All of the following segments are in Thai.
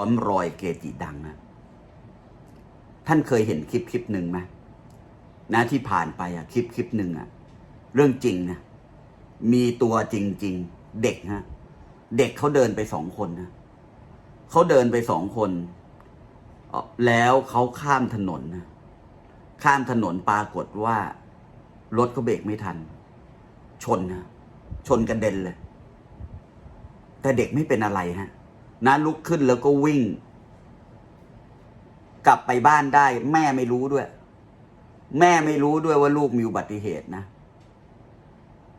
้อมรอยเกจิดังนะ ท่านเคยเห็นคลิปคลิปหนึ่งไหมนะที่ผ่านไปอะคลิปคลิปหนึ่งอะเรื่องจริงนะมีตัวจริง ๆ เด็กฮะเด็กเขาเดินไปสองคนนะเขาเดินไปสองคนแล้วเขาข้ามถนนนะข้ามถนนปรากฏว่ารถเขาเบรกไม่ทัน ชนนะชนกระเด็นเลย แต่เด็กไม่เป็นอะไรฮะ นะลุกขึ้นแล้วก็วิ่ง กลับไปบ้านได้ แม่ไม่รู้ด้วย แม่ไม่รู้ด้วยว่าลูกมีอุบัติเหตุนะ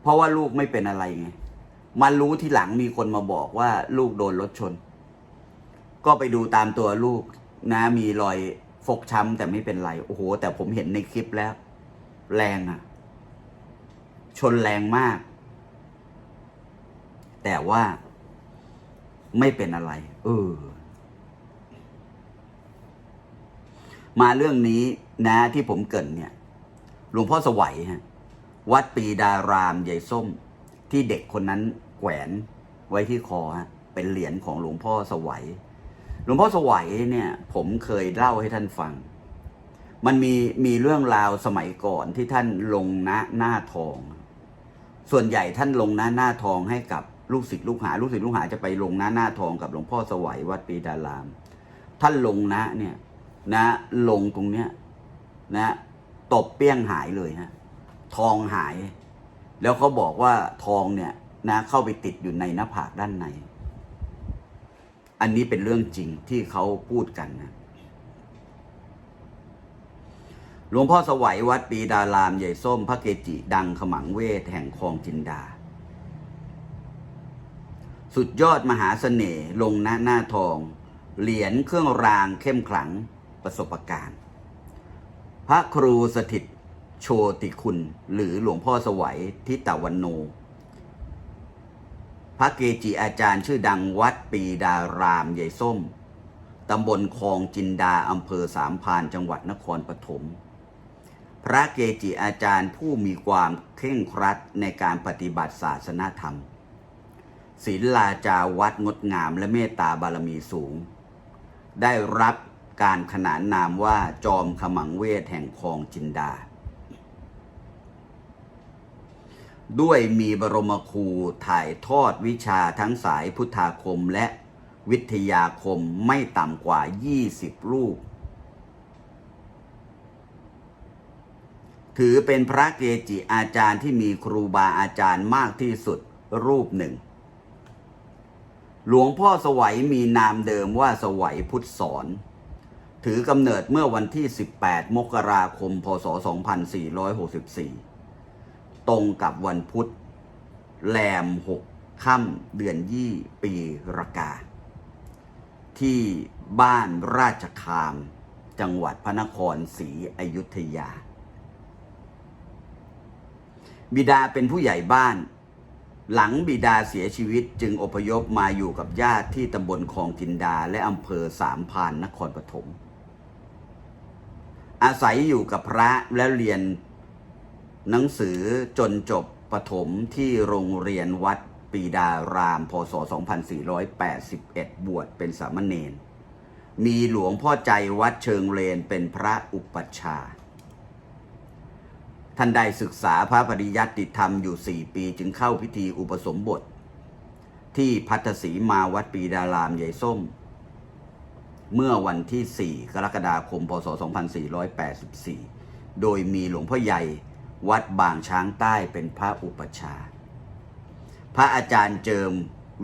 เพราะว่าลูกไม่เป็นอะไรไงมารู้ที่หลังมีคนมาบอกว่า ลูกโดนรถชน ก็ไปดูตามตัวลูกนะ มีรอยฟกช้ำแต่ไม่เป็นไร โอ้โห แต่ผมเห็นในคลิปแล้ว แรงอะชนแรงมาก แต่ว่า ไม่เป็นอะไร เออ มาเรื่องนี้นะที่ผมเกินเนี่ยหลวงพ่อสวัยฮะวัดปีดารามใหญ่ส้ม ที่เด็กคนนั้นแขวนไว้ที่คอฮะเป็นเหรียญของหลวงพ่อสวัย หลวงพ่อสวัยเนี่ย ผมเคยเล่าให้ท่านฟัง มันมีมีเรื่องราวสมัยก่อนที่ท่านลงหน้าหน้าทอง ส่วนใหญ่ท่านลงหน้าหน้าทองให้กับ ลูกศิษย์ลูกหาลูกศิษย์ลูกหาจะไปลงหน้าหน้าทองกับหลวงพ่อสวัยวัดปีดาราม ท่านลงนะเนี่ยนะลงตรงเนี้ยนะตบเปี้ยงหายเลยฮะทองหาย แล้วเขาบอกว่าทองเนี่ยนะเข้าไปติดอยู่ในหน้าผากด้านใน อันนี้เป็นเรื่องจริงที่เขาพูดกันนะหลวงพ่อสวัยวัดปีดารามใหญ่ส้ม พระเกจิดังขมังเวทแห่งคลองจินดา สุดยอดมหาเสน่ห์ลงหน้าหน้าทอง เหรียญเครื่องรางเข้มขลังประสบการณ์ พระครูสถิตโชติคุณ หรือหลวงพ่อสวัยทิตวันโน พระเกจิอาจารย์ชื่อดังวัดปีดารามใหญ่ส้ม ตำบลคลองจินดาอำเภอสามพานจังหวัดนครปฐมพระเกจิอาจารย์ผู้มีความเคร่งครัดในการปฏิบัติศาสนาธรรม ศีลลาจาวัดงดงามและเมตตาบารมีสูง ได้รับการขนานนามว่าจอมขมังเวทแห่งคลองจินดา ด้วยมีบรมครูถ่ายทอดวิชาทั้งสายพุทธาคมและวิทยาคมไม่ต่ำกว่า 20 รูป ถือเป็นพระเกจิอาจารย์ที่มีครูบาอาจารย์มากที่สุดรูปหนึ่ง หลวงพ่อสวัยมีนามเดิมว่าสวัยพุทธสอนถือกำเนิดเมื่อวันที่ 18 มกราคม พศ 2464 ตรงกับวันพุธ แรม 6 ค่ำเดือนยี่ปีรากา ที่บ้านราชคาม จังหวัดพระนครศรีอยุธยา บิดาเป็นผู้ใหญ่บ้าน หลังบิดาเสียชีวิตจึงอพยพมาอยู่กับญาติที่ตำบลคลองจินดาและอำเภอสามพานนครปฐม อาศัยอยู่กับพระและเรียนหนังสือจนจบประถมที่โรงเรียนวัดปีดาราม พศ 2481 บวชเป็นสามเณร มีหลวงพ่อใจวัดเชิงเลนเป็นพระอุปัชฌาย์ ท่านได้ศึกษาพระปริยัติธรรมอยู่4ปีจึงเข้าพิธีอุปสมบท ที่พัทสีมาวัดปีดารามใหญ่ส้ม เมื่อวันที่ 4 กรกฎาคม พศ 2484 โดยมีหลวงพ่อใหญ่วัดบางช้างใต้เป็นพระอุปชา พระอาจารย์เจิม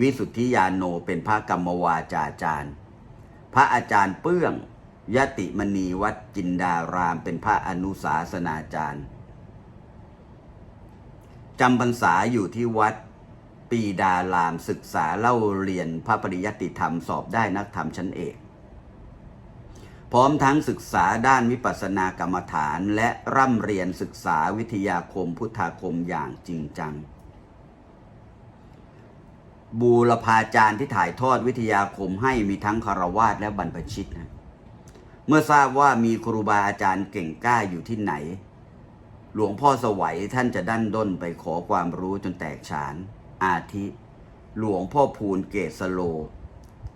วิสุทธิยานโนเป็นพระกรรมวาจาจารย์ พระอาจารย์เปื้องยติมณีวัดจินดารามเป็นพระอนุสาสนาจารย์ จำพรรษาอยู่ที่วัดปีดารามศึกษาเล่าเรียนพระปริยัติธรรมสอบได้นักธรรมชั้นเอก พร้อมทั้งศึกษาด้านวิปัสสนากรรมฐานและร่ำเรียนศึกษาวิทยาคมพุทธาคมอย่างจริงจัง บูรพาจารย์ที่ถ่ายทอดวิทยาคมให้มีทั้งคารวาสและบรรพชิตนะเมื่อทราบว่ามีครูบาอาจารย์เก่งกล้าอยู่ที่ไหน หลวงพ่อสวัยท่านจะดันด้นไปขอความรู้จนแตกฉาน อาทิ หลวงพ่อพูนเกศโล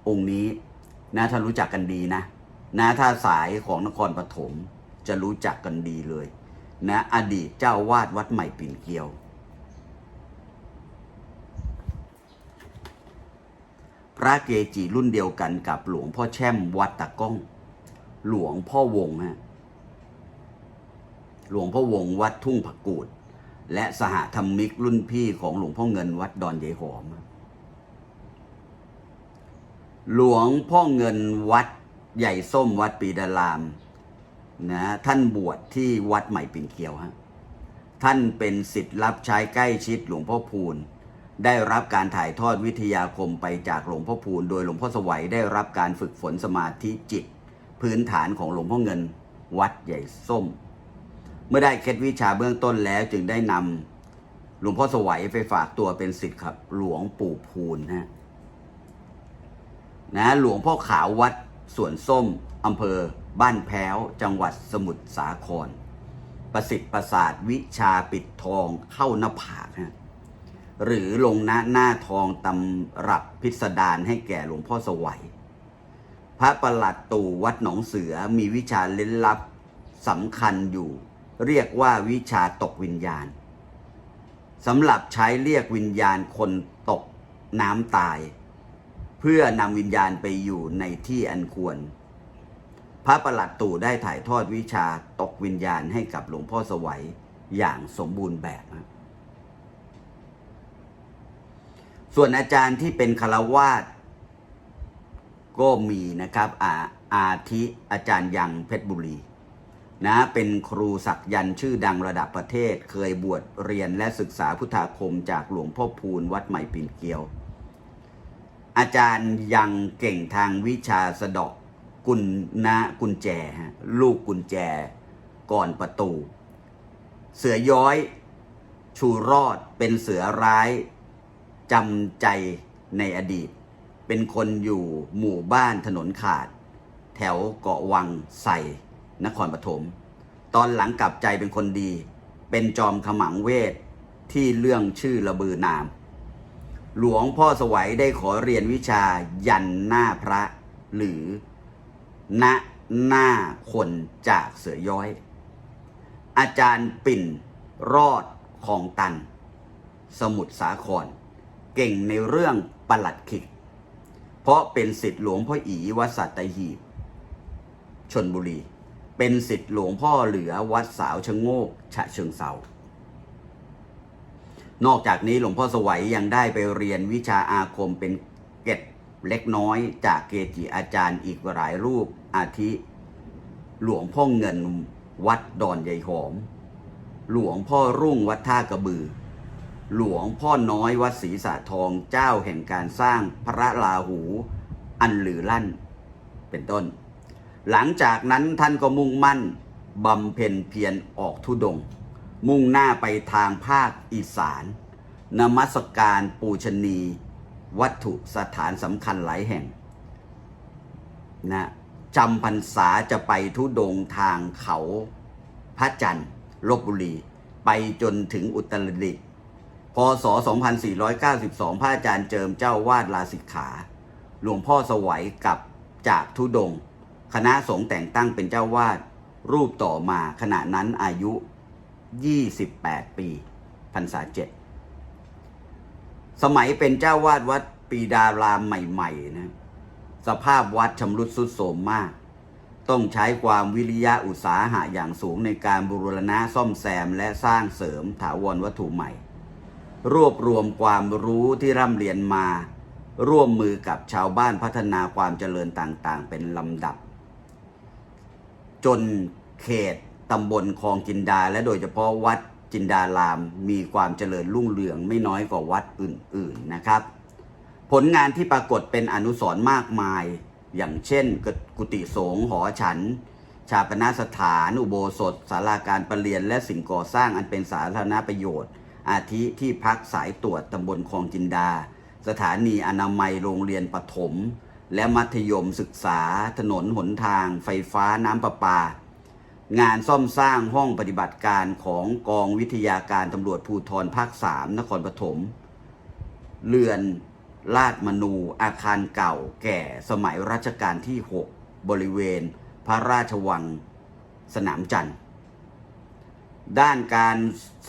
องค์นี้นะถ้านรู้จักกันดีนะ นะถ้าสายของนครปฐมจะรู้จักกันดีเลย นะอดีตเจ้าวาดวัดใหม่ปิ่นเกลียว พระเกจิรุ่นเดียวกันกับหลวงพ่อแช่มวัดตะก้อง หลวงพ่อวงฮะ หลวงพ่อวงวัดทุ่งผักกูด และสหธรรมิกรุ่นพี่ของหลวงพ่อเงินวัดดอนยายหอม หลวงพ่อเงินวัดใหญ่ส้มวัดปีดารามนะท่านบวชที่วัดใหม่ปิ่นเกียวฮะท่านเป็นสิทธิ์รับใช้ใกล้ชิดหลวงพ่อพูนได้รับการถ่ายทอดวิทยาคมไปจากหลวงพ่อพูนโดยหลวงพ่อสวัยได้รับการฝึกฝนสมาธิจิต พื้นฐานของหลวงพ่อเงิน วัดใหญ่ส้ม มื่อได้เคล็ดวิชาเบื้องต้นแล้วจึงได้นำหลวงพ่อสวัยไปฝากตัวเป็นศิษย์ครับ หลวงปู่พูนนะนะหลวงพ่อขาววัดสวนส้มอำเภอ บ้านแพ้ว จังหวัดสมุทรสาคร ประสิทธิ์ประสาทวิชาปิดทองเข้าหน้าผากฮะหรือลงหน้าหน้าทองตำรับพิสดารให้แก่หลวงพ่อสวัย พระประหลัดตู่วัดหนองเสือมีวิชาเล่นลับสำคัญอยู่ เรียกว่าวิชาตกวิญญาณสำหรับใช้เรียกวิญญาณคนตกน้ำตาย เพื่อนำวิญญาณไปอยู่ในที่อันควร พระประหลัดตู่ได้ถ่ายทอดวิชาตกวิญญาณให้กับหลวงพ่อสวัยอย่างสมบูรณ์แบบนะส่วนอาจารย์ที่เป็นคารวาสก็มีนะครับอาอาทิอาจารย์ยังเพชรบุรี นะเป็นครูศักยันต์ชื่อดังระดับประเทศ เคยบวชเรียนและศึกษาพุทธาคมจากหลวงพ่อพูนวัดใหม่ปิ่นเกลียว อาจารย์ยังเก่งทางวิชาสะดอกกุลนะกุญแจ ลูกกุญแจ ก่อนประตู เสือย้อย ชูรอดเป็นเสือร้ายจำใจในอดีต เป็นคนอยู่หมู่บ้านถนนขาด แถวเกาะวังใส่ นครปฐมตอนหลังกลับใจเป็นคนดี เป็นจอมขมังเวทที่เรื่องชื่อระบือนาม หลวงพ่อสวัยได้ขอเรียนวิชายันหน้าพระ หรือณหน้าคนจากเสือย้อย อาจารย์ปิ่นรอดของตัน สมุทรสาคร เก่งในเรื่องประหลัดขิก เพราะเป็นสิทธิหลวงพ่ออีวัดสัตหีบชนบุรี เป็นสิทธิหลวงพ่อเหลือวัดสาวชะโงกฉะเชิงเซานอกจากนี้หลวงพ่อสวัยยังได้ไปเรียนวิชาอาคมเป็นเกร็ดเล็กน้อยจากเกจิอาจารย์อีกหลายรูปอาทิ หลวงพ่อเงินวัดดอนใหญ่หอม หลวงพ่อรุ่งวัดท่ากระบือ หลวงพ่อน้อยวัดศรีสะทองเจ้าแห่งการสร้างพระลาหูอันหลือลั่น เป็นต้น หลังจากนั้นท่านก็มุ่งมั่นบำเพ็ญเพียรออกทุดง มุ่งหน้าไปทางภาคอีสาน นมัสการปูชนี วัตถุสถานสำคัญหลายแห่งนะจำพรรษาจะไปทุดงทางเขาพระจันทร์ลบบุรี ไปจนถึงอุตรดิตถ์พศ 2492 พระอาจารย์เจิมเจ้าวาดลาสิกขา หลวงพ่อสวัยกลับจากทุดง คณะสงฆ์แต่งตั้งเป็นเจ้าวาดรูปต่อมาขณะนั้นอายุ 28 ปีพรรษาเจ็ดสมัยเป็นเจ้าวาดวัดปีดารามใหม่ๆนะสภาพวัดชำรุดทรุดโทรมมาก ต้องใช้ความวิริยะอุตสาหะอย่างสูงในการบูรณะซ่อมแซมและสร้างเสริมถาวรวัตถุใหม่ รวบรวมความรู้ที่ร่ำเรียนมา ร่วมมือกับชาวบ้านพัฒนาความเจริญต่างๆ เป็นลำดับ จนเขตตำบลคลองจินดา และโดยเฉพาะวัดจินดารามมีความเจริญรุ่งเรืองไม่น้อยกว่าวัดอื่นๆนะครับ ผลงานที่ปรากฏเป็นอนุสรณ์มากมาย อย่างเช่นกุฏิสงฆ์หอฉัน ชาปนสถานอุโบสถศาลาการประเรียนและสิ่งก่อสร้างอันเป็นสาธารณประโยชน์ อาทิที่พักสายตรวจตำบลคลองจินดา สถานีอนามัยโรงเรียนปฐม และมัธยมศึกษา ถนนหนทาง ไฟฟ้าน้ำประปา งานซ่อมสร้างห้องปฏิบัติการของกองวิทยาการตำรวจภูธรภาค3นครปฐมเรือนลาดมนูอาคารเก่าแก่สมัยรัชกาลที่ 6 บริเวณ พระราชวังสนามจันทร์ ด้านการ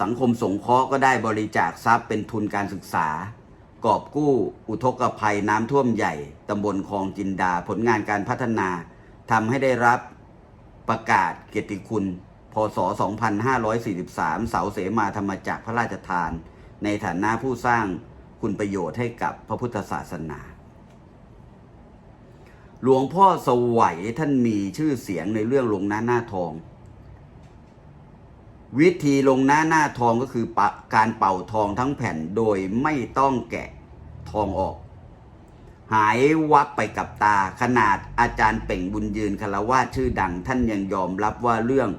สังคมสงเคราะห์ก็ได้บริจาคทรัพย์เป็นทุนการศึกษา กอบกู้อุทกภัยน้ำท่วมใหญ่ตำบลคลองจินดาผลงานการพัฒนาทำให้ได้รับประกาศเกียรติคุณ พศ 2543 เสาเสมาธรรมจักรพระราชทาน ในฐานะผู้สร้างคุณประโยชน์ให้กับพระพุทธศาสนา หลวงพ่อสวัยท่านมีชื่อเสียงในเรื่องลงหน้าหน้าทอง วิธีลงหน้าหน้าทองก็คือปะการเป่าทองทั้งแผ่นโดยไม่ต้องแกะทองออก หายวับไปกับตาขนาดอาจารย์เป่งบุญยืนคารวาชื่อดัง ท่านยังยอมรับว่าเรื่อง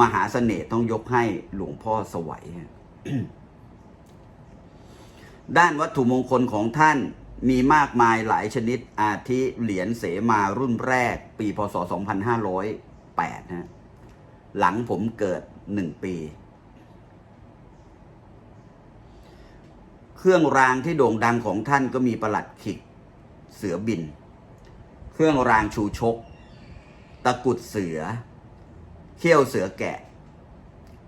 มหาเสน่ห์ต้องยกให้หลวงพ่อสวัยด้านวัตถุมงคลของท่านมีมากมายหลายชนิดอาทิเหรียญเสมารุ่นแรก ปีพศ 2508นะ หลังผมเกิดหนึ่งปี เครื่องรางที่โด่งดังของท่านก็มีประหลัดขิก เสือบิน เครื่องรางชูชก ตะกุดเสือ เขี้ยวเสือแกะ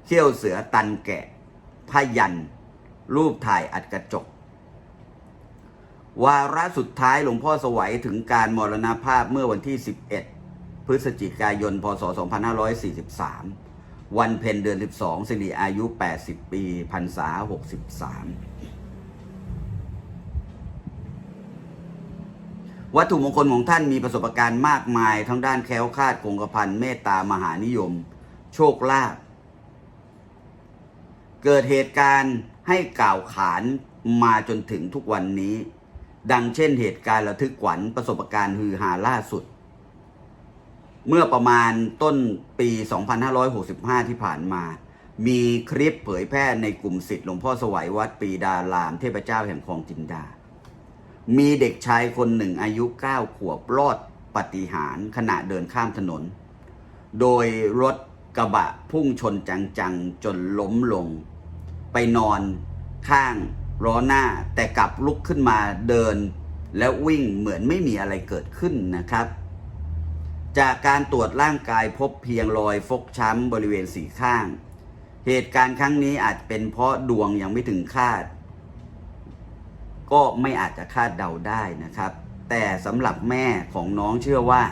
เขี้ยวเสือตันแกะพยัน รูปถ่ายอัดกระจก วาระสุดท้ายหลวงพ่อสวัยถึงการมรณภาพเมื่อวันที่ 11 ฤศจิกายน พศ 2543 วันเพ็ญเดือน 12 สิริอายุ 80 ปีพรรษา 63 วัตถุมงคลของท่านมีประสบการณ์มากมาย ทั้งด้านแคล้วคลาดคงกระพันเมตตามหานิยม โชคลาภ เกิดเหตุการณ์ให้กล่าวขานมาจนถึงทุกวันนี้ ดังเช่นเหตุการณ์ระทึกขวัญประสบการณ์ฮือฮาล่าสุด เมื่อประมาณต้นปี 2565 ที่ผ่านมา มีคลิปเผยแพร่ในกลุ่มสิทธิ์หลวงพ่อสวัยวัดปีดาราม เทพเจ้าแห่งคลองจินดา มีเด็กชายคนหนึ่งอายุ 9 ขวบรอดปฏิหารขณะเดินข้ามถนน โดยรถกระบะพุ่งชนจังๆ จนล้มลง ไปนอนข้างล้อหน้าแต่กลับลุกขึ้นมาเดิน แล้ววิ่งเหมือนไม่มีอะไรเกิดขึ้นนะครับ จากการตรวจร่างกายพบเพียงรอยฟกช้ำบริเวณสีข้าง เหตุการณ์ครั้งนี้อาจเป็นเพราะดวงยังไม่ถึงคาด ก็ไม่อาจจะคาดเดาได้นะครับ แต่สำหรับแม่ของน้องเชื่อว่า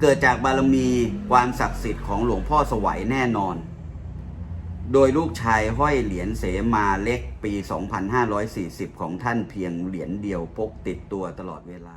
เกิดจากบารมีความศักดิ์สิทธิ์ของหลวงพ่อสวัยแน่นอน โดยลูกชายห้อยเหรียญเสมาเล็กปี 2540 ของท่านเพียงเหรียญเดียวพกติดตัวตลอดเวลา